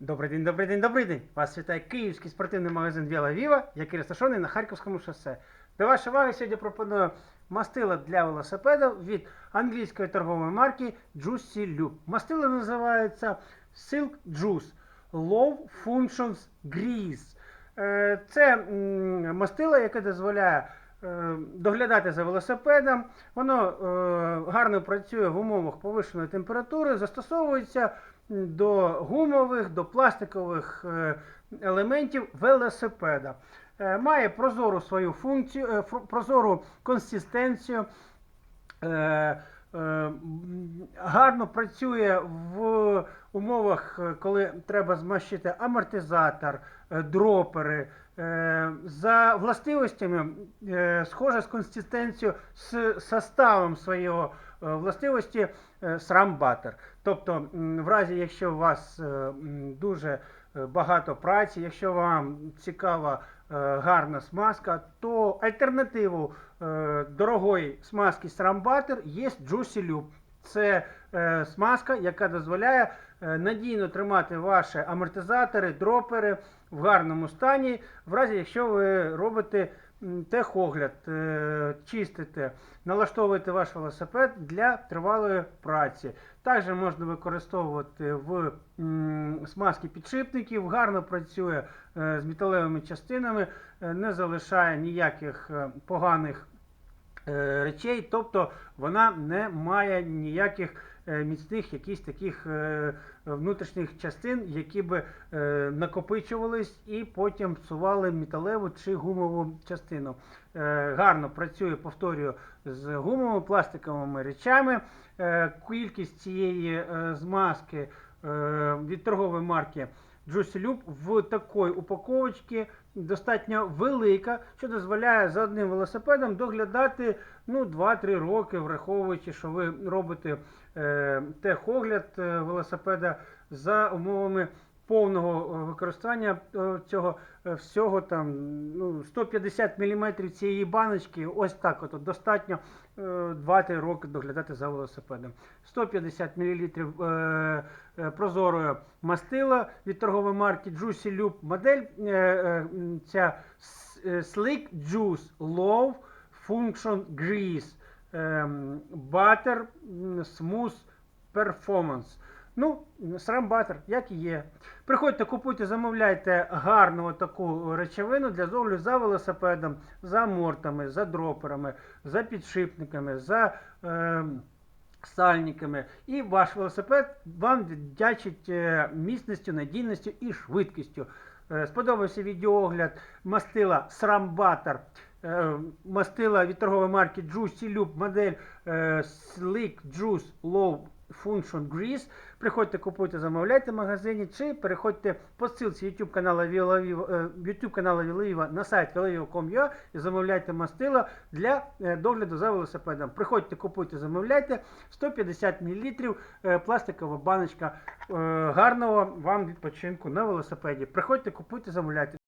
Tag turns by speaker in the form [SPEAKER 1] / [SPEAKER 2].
[SPEAKER 1] Добрий день, добрий день, добрий день! Вас вітає київський спортивний магазин Віла Віва, який розташований на Харківському шосе. До вашої уваги сьогодні пропоную мастило для велосипедів від англійської торгової марки Juicy Loop. Мастило називається Silk Juice Low Functions Grease. Е, Це мастило, яке дозволяє доглядати за велосипедом. Воно е, гарно працює в умовах повищеної температури, застосовується до гумових, до пластикових е, елементів велосипеда. Е, Має прозору свою функцію, е, прозору консистенцію. Гарно працює в умовах, е, коли треба змащити амортизатор, е, дропери. Е, За властивостями схоже з консистенцією, з составом свого е, властивості Butter. Тобто, в разі, якщо у вас дуже багато праці, якщо вам цікава гарна смазка, то альтернативу дорогої смазки Butter є Juicy Loop. Це е, смазка, яка дозволяє е, надійно тримати ваші амортизатори, дропери в гарному стані, в разі якщо ви робите техогляд, е, чистите, налаштовуєте ваш велосипед для тривалої праці. Також можна використовувати в м, смазки підшипників, гарно працює е, з металевими частинами, е, не залишає ніяких е, поганих речей, тобто вона не має ніяких е, міцних якісь таких е, внутрішніх частин, які би е, накопичувались і потім псували металеву чи гумову частину. Е, гарно працює, повторюю, з гумовими пластиковими речами. Е, кількість цієї е, змазки е, від торгової марки Juicy Loop в такої упаковочці. Достатньо велика, що дозволяє за одним велосипедом доглядати ну, 2-3 роки, враховуючи, що ви робите е, техогляд е, велосипеда за умовами повного е, використання е, цього е, всього там ну, 150 мм цієї баночки, ось так от достатньо е, 2-3 роки доглядати за велосипедом. 150 мл е, е, прозорої мастила від торгової марки Juicy Loop. Модель е, е, ця е, Slick Juice Low Function Grease Butter Smooth Performance. Ну, срам батер, як і є. Приходьте, купуйте, замовляйте гарну таку речовину для догляду за велосипедом, за мортами, за дроперами, за підшипниками, за е, сальниками. І ваш велосипед вам віддячить е, міцністю, надійністю і швидкістю. Е, Сподобався відеоогляд мастила Butter, е, мастила від торгової марки Juicy Loop, модель Slick Juice Low Function Grease. Приходьте, купуйте, замовляйте в магазині, чи переходьте по ссылці YouTube каналу е, YouTube на сайт vilaviva.com.ua і замовляйте мастило для е, догляду за велосипедом. Приходьте, купуйте, замовляйте 150 мл е, пластикова баночка гарного вам відпочинку на велосипеді. Приходьте, купуйте, замовляйте.